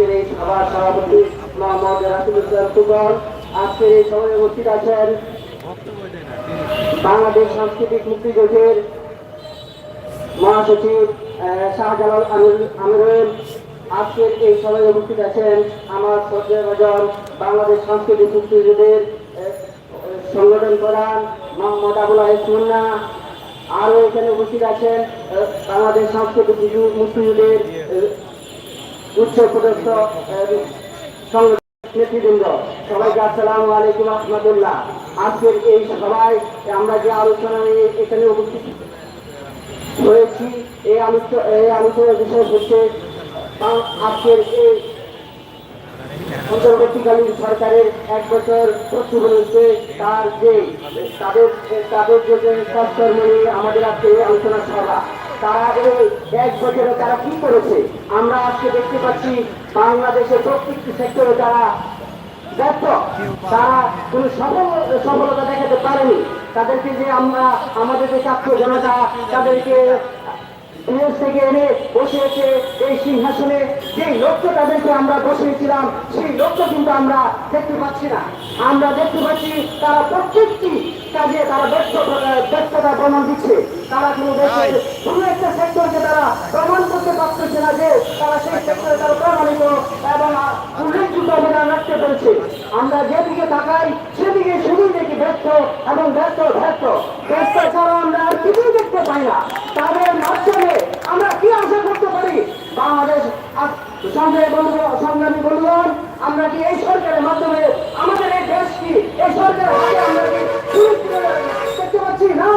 আজকের এই সভার সভাপতি মোহাম্মদ রাসুল ইসলাম সুগর আজকের এই সভায় উপস্থিত আছেন বাংলাদেশ সাংস্কৃতিক মুক্তিযুদ্ধের মহাসচিব শাহজালাল আমির আমিরুল। আজকের এই সভায় উপস্থিত আছেন আমার শ্রদ্ধেয় ভজন বাংলাদেশ সাংস্কৃতিক মুক্তিযুদ্ধের সংগঠন প্রধান মোহাম্মদ আবুল মুন্না। আরও এখানে উপস্থিত আছেন বাংলাদেশ সাংস্কৃতিক যুদ্ধ- মুক্তিযুদ্ধের উচ্চ পদস্থ নেতৃবৃন্দ, সবাইকে আসসালামু আলাইকুম রহমতুল্লাহ। আজকের এই সভায় আমরা যে আলোচনায় এখানে উপস্থিত হয়েছি, এই আলোচনা এই আলোচনার বিষয় হচ্ছে আজকের এই অন্তর্বর্তীকালীন সরকারের এক বছর প্রতিফলনকে তার যে, তাদের তাদের যে স্বাস্থ্যের নিয়ে আমাদের আজকে এই আলোচনা সভা। তারা এই এক বছরে তারা কি করেছে? আমরা আজকে দেখতে পাচ্ছি বাংলাদেশের প্রত্যেকটি সেক্টরে তারা ব্যর্থ। তারা কোনো সফল, সফলতা দেখাতে পারেনি। তাদেরকে যে আমরা, আমাদের যে ছাত্র জনতা, তাদেরকে বিদেশ থেকে এনে বসিয়েছে এই সিংহাসনে যে লক্ষ্য তাদেরকে আমরা বসিয়েছিলাম সেই লক্ষ্য কিন্তু আমরা দেখতে পাচ্ছি না। আমরা দেখতে পাচ্ছি তারা প্রত্যেকটি কাজে তারা ব্যর্থ ব্যর্থতা প্রমাণ দিচ্ছে। তারা কোনো দেশের কোনো একটা সেক্টরকে তারা প্রমাণ করতে পারতেছে না যে তারা সেই সেক্টরে তারা প্রমাণিত এবং উল্লেখযোগ্য অবদান রাখতে পেরেছে। আমরা যেদিকে তাকাই সেদিকে শুধুই দেখি ব্যর্থ এবং ব্যর্থ ব্যর্থ। ব্যর্থ ছাড়া আমরা আর কিছুই দেখতে পাই না তাদের মাধ্যমে আমরা কি আশা করতে পারি বাংলাদেশ আজ সংগ্রামী বন্ধু সংগ্রামী বন্ধুগণ, আমরা কি এই সরকারের মাধ্যমে আমাদের এই দেশ কি এই সরকারের হাতে আমরা দেখতে পাচ্ছি না?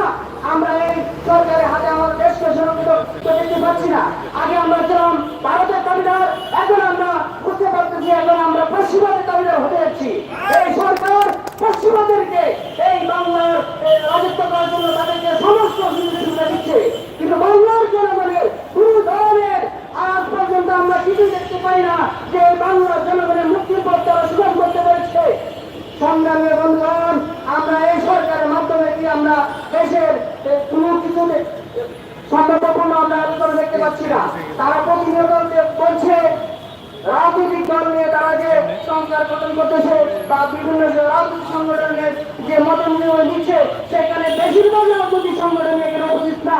আমরা এই সরকারের হাতে আমাদের দেশকে সুরক্ষিত দেখতে পাচ্ছি না। আগে আমরা ছিলাম ভারতের দাবিদার, এখন আমরা বুঝতে পারতেছি, এখন আমরা পশ্চিমবঙ্গের দাবিদার হতে যাচ্ছি এই সরকার পশ্চিমাদেরকে এই বাংলার এই রাজত্ব করার জন্য তাদেরকে সমস্ত সুযোগ সুবিধা দিচ্ছে কিন্তু বাংলার জনগণের কোন ধরনের আজ কিছুই দেখতে পাই না যে বাংলার জনগণের মুক্তির পথ তারা সুযোগ করতে পেরেছে। সংগ্রামের বন্ধন আমরা এই সরকারের মাধ্যমে কি আমরা দেশের কোনো কিছু সম্ভাব্যপূর্ণ আমরা আলোচনা দেখতে পাচ্ছি না। তারা প্রতিনিয়ত বলছে, রাজনৈতিক দল নিয়ে তারা যে বা বিভিন্ন রাজনৈতিক সংগঠনের যে মত নির্ণয় নিচ্ছে সেখানে বেশিরভাগ রাজনৈতিক সংগঠন এখানে উপস্থিত না।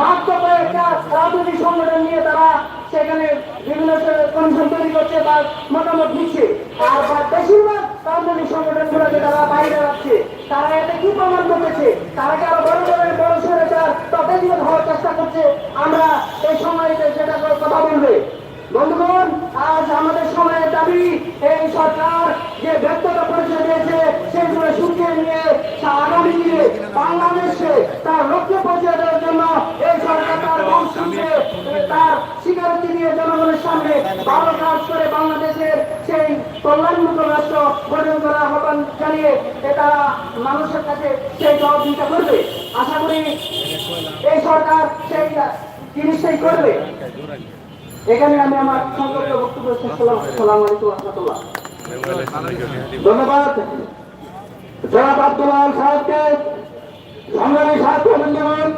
মাত্র কয়েকটা রাজনৈতিক সংগঠন নিয়ে তারা সেখানে বিভিন্ন কমিশন তৈরি করছে বা মতামত দিচ্ছে। আর বা বেশিরভাগ রাজনৈতিক সংগঠনগুলোকে তারা বাইরে রাখছে। তারা এতে কি প্রমাণ করতেছে? তারা কি আরও বড় ধরনের বড় সরেচার তথাকথিত হওয়ার চেষ্টা করছে? আমরা এই সময়তে যেটা কথা বলবে বন্ধুগণ আজ আমাদের সময়ের দাবি এই সরকার যে ব্যর্থতা পরিচয় দিয়েছে সেগুলো শুকিয়ে নিয়ে তা আগামী দিনে বাংলাদেশে তার লক্ষ্যে পৌঁছে দেওয়ার জন্য এই সরকার তার বংশকে তার স্বীকারোক্তি দিয়ে সামনে ভালো কাজ করে বাংলাদেশের সেই কল্যাণমুক্ত রাষ্ট্র গঠন করার আহ্বান জানিয়ে এ তারা মানুষের কাছে সেই জবাবদিহিতা করবে আশা করি এই সরকার সেই জিনিসটাই করবে। এখানে আমি আমার সংক্ষিপ্ত বক্তব্য শেষ করলাম। সালাম আলাইকুম রহমতুল্লাহ। ধন্যবাদ। জনাব আব্দুল সাহেবকে সংগ্রামী বন্ধুগণ